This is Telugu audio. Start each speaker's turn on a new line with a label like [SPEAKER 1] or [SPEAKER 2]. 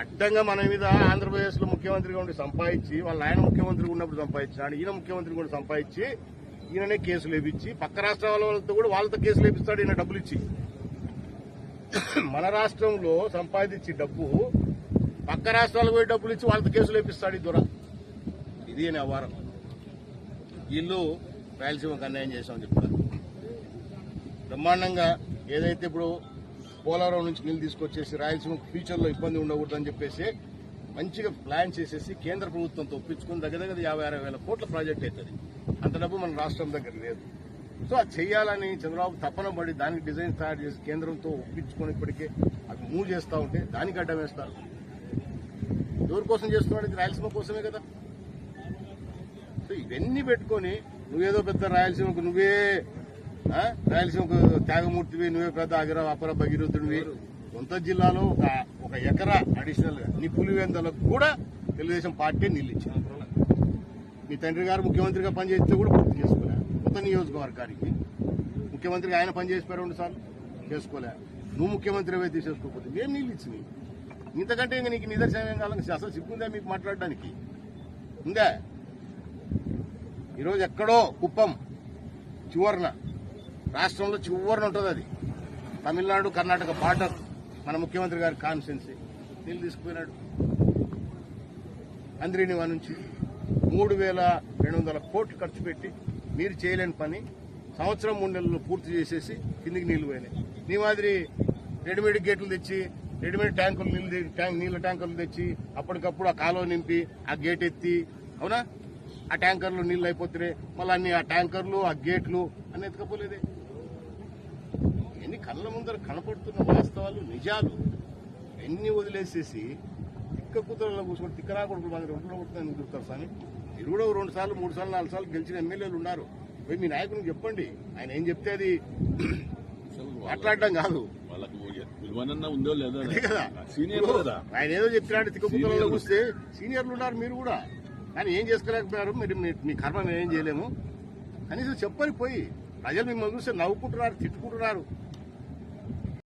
[SPEAKER 1] అడ్డంగా మన మీద ఆంధ్రప్రదేశ్లో ముఖ్యమంత్రిగా ఉండి సంపాదించి వాళ్ళ ఆయన ముఖ్యమంత్రిగా ఉన్నప్పుడు సంపాదించినాడు ఈయన ముఖ్యమంత్రి కూడా సంపాదించి ఈయననే కేసులు వేపించి పక్క రాష్ట్రాల వాళ్ళతో కూడా వాళ్ళతో కేసులు వేపిస్తాడు ఈయన డబ్బులు ఇచ్చి. మన రాష్ట్రంలో సంపాదించి డబ్బు పక్క రాష్ట్రాలకు పోయి డబ్బులు ఇచ్చి వాళ్ళతో కేసులు వేపిస్తాడు ఈ దొర. ఇది అని అవారం వీళ్ళు రాయలసీమకు అన్యాయం చేశామని చెప్తారు బ్రహ్మాండంగా ఏదైతే ఇప్పుడు పోలవరం నుంచి నీళ్ళు తీసుకొచ్చేసి రాయలసీమకు ఫ్యూచర్లో ఇబ్బంది ఉండకూడదని చెప్పేసి మంచిగా ప్లాన్ చేసేసి కేంద్ర ప్రభుత్వంతో ఒప్పించుకుని దగ్గర దగ్గర యాభై అరవై వేల కోట్ల ప్రాజెక్ట్ అవుతుంది. అంత డబ్బు మన రాష్ట్రం దగ్గర లేదు. సో అది చేయాలని చంద్రబాబు తప్పన పడి దానికి డిజైన్ తయారు చేసి కేంద్రంతో ఒప్పించుకొని ఇప్పటికే అది మూవ్ చేస్తూ ఉంటే దానికి అడ్డం వేస్తారు. ఎవరి కోసం చేస్తున్నాడు? ఇది రాయలసీమ కోసమే కదా. సో ఇవన్నీ పెట్టుకొని నువ్వేదో పెద్ద రాయలసీమకు నువ్వే రాయలసీమకు త్యాగమూర్తివి నువ్వే పెద్ద అగిర అపర భగీరథుడివి సొంత జిల్లాలో ఒక ఒక ఎకరా అడిషనల్గా నీ పులివెందలకు కూడా తెలుగుదేశం పార్టీ నీళ్ళు ఇచ్చింది మీ తండ్రి గారు ముఖ్యమంత్రిగా పనిచేస్తే కూడా పూర్తి చేసుకోలే. కొత్త నియోజకవర్గానికి. ముఖ్యమంత్రిగా ఆయన పనిచేసిపోయారు రెండు సార్లు. చేసుకోలే. నువ్వు ముఖ్యమంత్రి అయితే చేసుకోకపోతే ఏం నీళ్ళు ఇచ్చినాయి? ఇంతకంటే ఇంకా నీకు నిదర్శనం ఏం కావాలి అసలు సిగ్గుందా మీకు మాట్లాడడానికి? ఉందా? ఈరోజు ఎక్కడో కుప్పం చివరన రాష్ట్రంలో చివరిన ఉంటుంది అది. తమిళనాడు కర్ణాటక బార్డర్ మన ముఖ్యమంత్రి గారి కాన్స్టెన్సీ నీళ్ళు తీసుకుపోయినాడు. అంద్రినివా నుంచి మూడు వేల రెండు వందల కోట్లు ఖర్చు పెట్టి మీరు చేయలేని పని సంవత్సరం మూడు నెలలు పూర్తి చేసేసి కిందికి నీళ్ళు పోయినాయి. నీ మాదిరి రెడీమేడ్ గేట్లు తెచ్చి రెడీమేడ్ ట్యాంకులు నీళ్ళు ట్యాంక్ నీళ్ళ ట్యాంకర్లు తెచ్చి అప్పటికప్పుడు ఆ కాలువ నింపి ఆ గేట్ ఎత్తి అవునా? ఆ ట్యాంకర్లు నీళ్ళు అయిపోతున్నాయి మళ్ళీ అన్ని ఆ ట్యాంకర్లు ఆ గేట్లు అన్ని ఎత్తుకపోలేదే. కళ్ళ ముందర కనపడుతున్న వాస్తవాలు నిజాలు. ఎన్ని వదిలేసేసి తిక్క కూతురులో కూర్చొని తిక్కరా కొడుకులు మాదిరి ఒంట్లో కొడుతుందని చూస్తారు స్వామి? మీరు కూడా రెండు సార్లు మూడు సార్లు నాలుగు సార్లు గెలిచిన ఎమ్మెల్యేలు ఉన్నారు. పోయి మీ నాయకునికి చెప్పండి. ఆయన ఏం చెప్తే అది? మాట్లాడడం కాదు.
[SPEAKER 2] ఉందో లేదో
[SPEAKER 1] కదా.
[SPEAKER 2] సీనియర్
[SPEAKER 1] ఆయన ఏదో చెప్తున్నాడు తిక్క కూతురులో. కూస్తే సీనియర్లు ఉన్నారు మీరు కూడా. కానీ ఏం చేసుకోలేకపోయారు? మీరు మీ- మీ కర్మ మేము ఏం చేయలేము. కనీసం చెప్పని పోయి ప్రజలు మిమ్మల్ని చూస్తే నవ్వుకుంటున్నారు తిట్టుకుంటున్నారు.